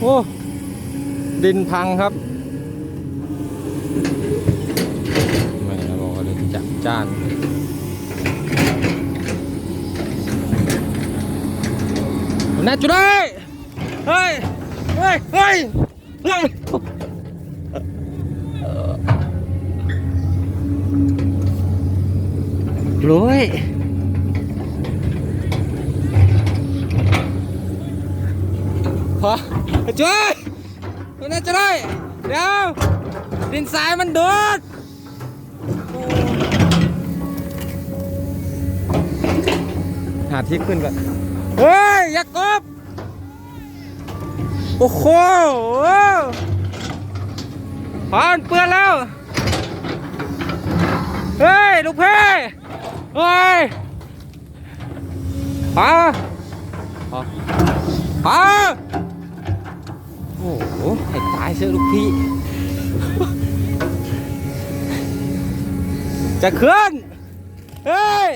โอ้ดินพังครับไม่นะบอกว่าดินจับจ้านน่าจุดได้เฮ้ยเฮ้ย เฮ้ย เฮ้ยรวยพอ ช่วยมันน่าจะได้ เดี๋ยว ดินทรายมันดูดหาที่ขึ้นก่อน เฮ้ยอยากบ โอ้โหพานเปื้อนแล้ว เฮ้ย ลูกเพ่เฮ้ยปาปาปา โอ้โหให้ตายเสียลูกพี่ จะเคลื่อน เฮ้ย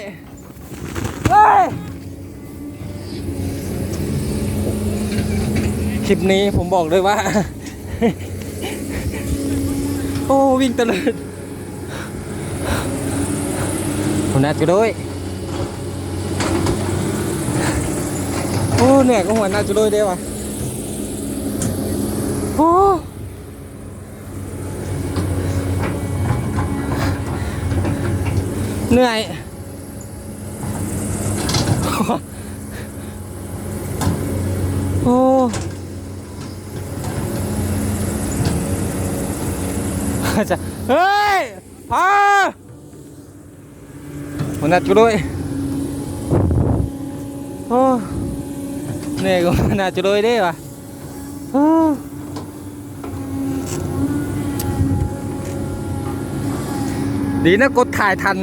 เฮ้ย คลิปนี้ผมบอกเลยว่า โอ้ วิ่งตะลิดผมนัดกันด้วยโอ้เหนื่อยก็หัวหน้าจะด้วยได้ว่ะ โอ้เหนื่อย โอ้จะเฮ้ยพาหัวหน้าจุดด้วยโอ้เหนื่อยก็หัวหน้าจุดด้วยได้วะ ดีนะกดถ่ายทัน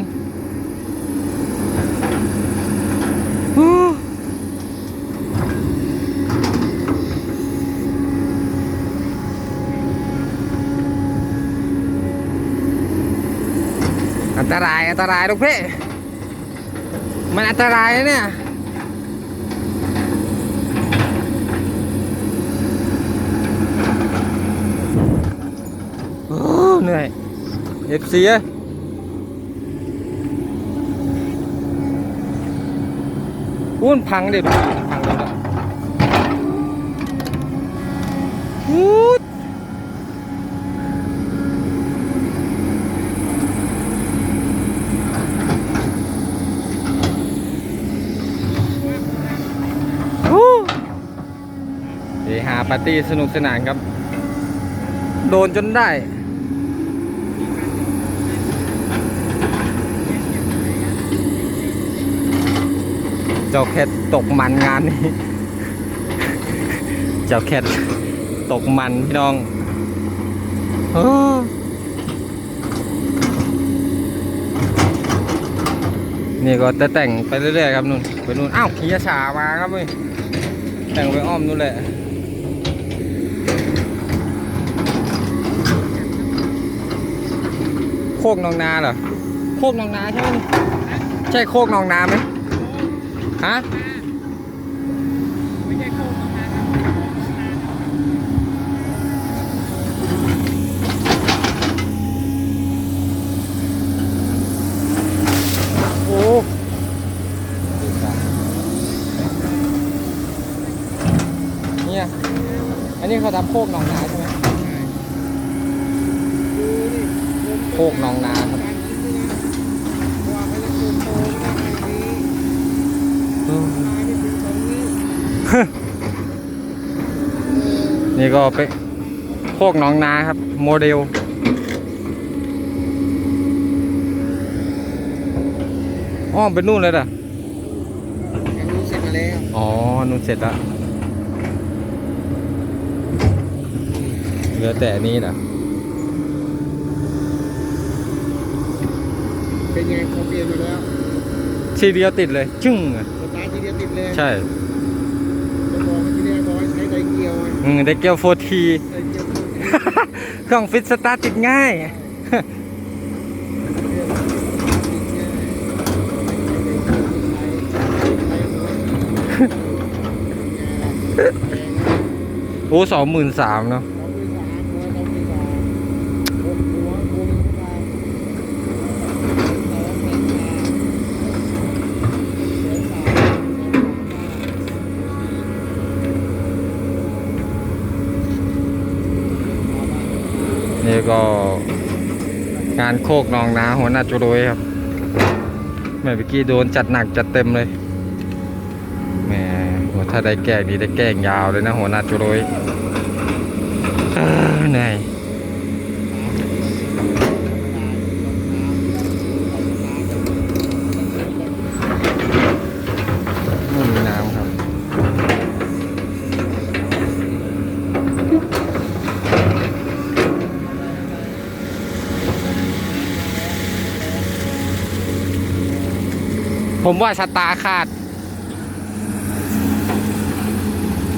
อันตรายอันตรายลูกเพ่มันอันตรายนะเนี่ยโอ้เหนื่อยเอฟซีเอ้ อุ้นพังดิพังพังเลยนะวูดวู้เฮฮาปาร์ตี้สนุกสนานครับ โดนจนได้ เจ้าแคทตกมันงานนี้ เจ้าแคทตกมันพี่น้องเออนี่ก็จะแต่งไปเรื่อยๆครับนู่นไปนู่นอ้าวขี่ยฉามาครับเว้ยแต่งไปอ้อมนู่นแหละโคกนองนาเหรอโคกนองนาใช่ไหมใช่โคกนองนาไหม ฮะไม่ใช่โค้งนะครับโอ้เนี่ยอันนี้เขาทำโคกหนองนาใช่ไหมโคกหนองนาครับ การยิ้มด้วยนะเพราะว่าเขาจะปลูกโตนะแบบนี้ อืม ตายไม่ถึงตรงนี้ นี่ก็เป็นโคกหนองนาครับ โมเดล อ้อมไปนู่นเลยเหรออย่างนี้เสร็จมาแล้วอ๋อ นู่นเสร็จแล้วเหลือแต่อันนี้นะเป็นไงเขาเปลี่ยนมาแล้วทีเดียวติดเลยจึ้งอะสตาร์ททีเดียวติดเลยใช่ จะบอกว่าที่แรกบอกให้ใช้ ไดเกียวไงอืมได้เกียวโฟทีไดเกียวเครื่องฟิตสตาร์ทติดง่ายเโอ้สองหมื่นสามเนาะ สองที่สามหัวสองที่สามหกหัวคุมเข้ามาสองเป็นสามเสือสามสองสามห้า นี่ก็งานโคกนองนาหัวหน้าจุโรยครับแม่เมื่อกี้โดนจัดหนักจัดเต็มเลยแหม่ถ้าได้แกล้งดีได้แกล้งยาวเลยนะหัวหน้าจุโรยเอ้อเหนื่อยไม่มีน้ำครับ ผมว่าสตาร์ขาด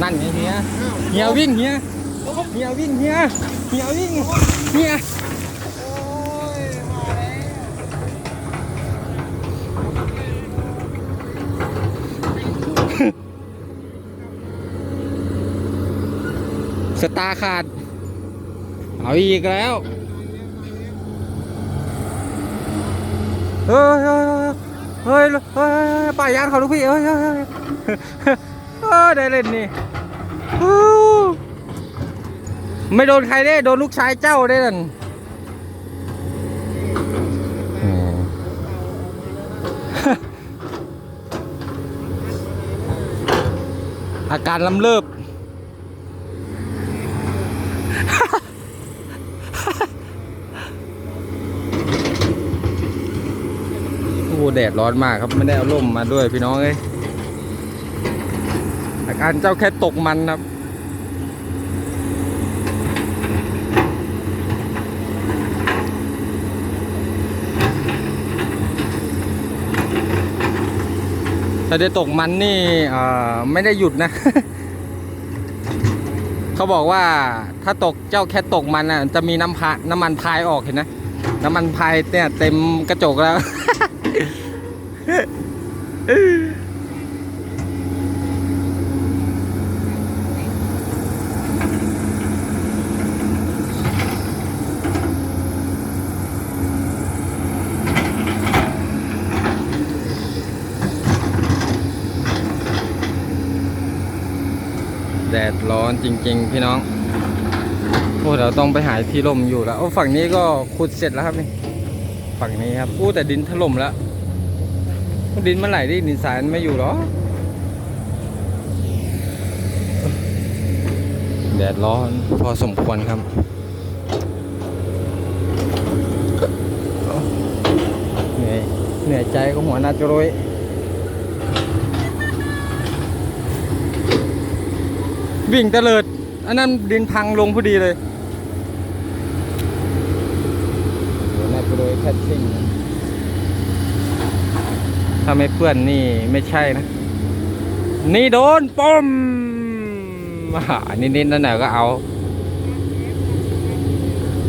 นั่นไงเฮียเฮียวิ่งเฮียเฮียวิ่งเฮียเฮียวิ่งเฮียโอ้ยสตาร์ขาด เอาอีกแล้วเฮ้ย เฮ้ยเฮ้ยเฮ้ยป่ายานเขาลูกพี่เฮ้ยเฮ้ยเฮ้ยเฮ้ยได้เล่นนี่ฮู้ไม่โดนใครได้โดนลูกชายเจ้าได้นั่นอืมอาการลำเลิบ โอ้โหแดร้อนมากครับไม่ได้เอาร่มมาด้วยพี่น้องเอ้ยอาการเจ้าแค่ตกมันครับถ้าได้ตกมันนี่ไม่ได้หยุดนะ เขาบอกว่าถ้าตกเจ้าแค่ตกมันอะ จะมีน้ำพาน้ำมันพายออกเห็นนะ น้ำมันพายเนี่ยเต็มกระจกแล้ว แดดร้อนจริง ๆ พี่น้องโอ้เราต้องไปหาที่ร่มอยู่แล้วโอ้ฝั่งนี้ก็ขุดเสร็จแล้วครับนี่ฝั่งนี้ครับอู้แต่ดินถล่มแล้ว ดินมันไหลดิดินสายมันไม่อยู่หรอ แดดร้อนพอสมควรครับเหนื่อยเหนื่อยใจก็หัวหน้าจรวยวิ่งเตลิด อันนั้นดินพังลงพอดีเลยเดี๋ยวนาจะโดยแคทชิ่ง ถ้าไม่เพื่อนนี่ไม่ใช่นะ นี่โดนปมอ่านิดๆนั่นแหละก็เอา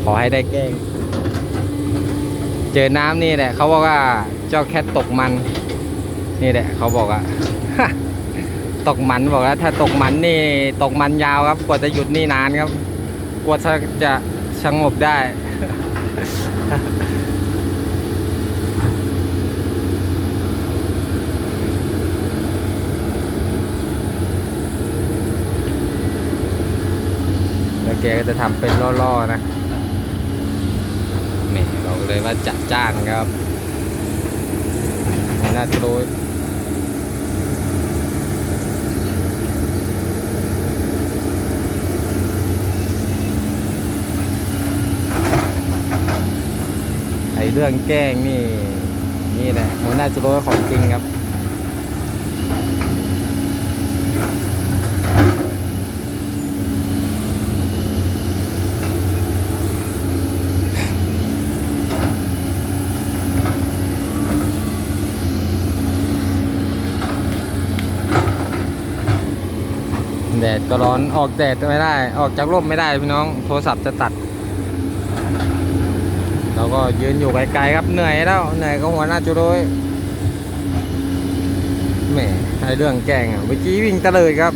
ขอให้ได้แกล้งเจอน้ำนี่แหละ เขาบอกว่าเจ้าแคทตกมัน นี่แหละ เขาบอกอะตกมันบอกแล้วถ้าตกมันนี่ตกมันยาวครับ กว่าจะหยุดนี่นานครับ กว่าจะจะสงบได้ แกก็จะทำเป็นล่อๆนะนี่บอกเลยว่าจัดจ้านครับน่าจะรู้ไอเรื่องแกล้งนี่ นี่แหละหัวหน้าจะรู้ว่าของจริงครับ แดดก็ร้อนออกแดดไม่ได้ ออกจากร่มไม่ได้พี่น้องโทรศัพท์จะตัด เราก็ยืนอยู่ไกลๆครับเหนื่อยแล้วเหนื่อยก็หัวหน้าจุโรยแหมให้เรื่องแกงอะเมื่อกี้วิ่งตะเลยครับ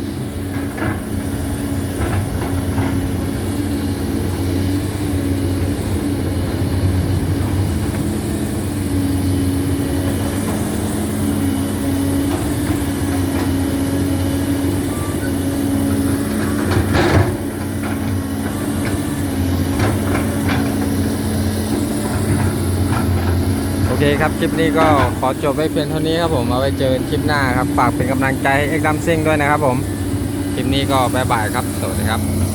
เคครับ คลิปนี้ก็ขอจบไว้เพียงเท่านี้ครับผม เอาไว้เจอกันคลิปหน้าครับ ฝากเป็นกำลังใจให้เอ็กซ์ดัมซิงด้วยนะครับผม คลิปนี้ก็บายบายครับ สวัสดีครับ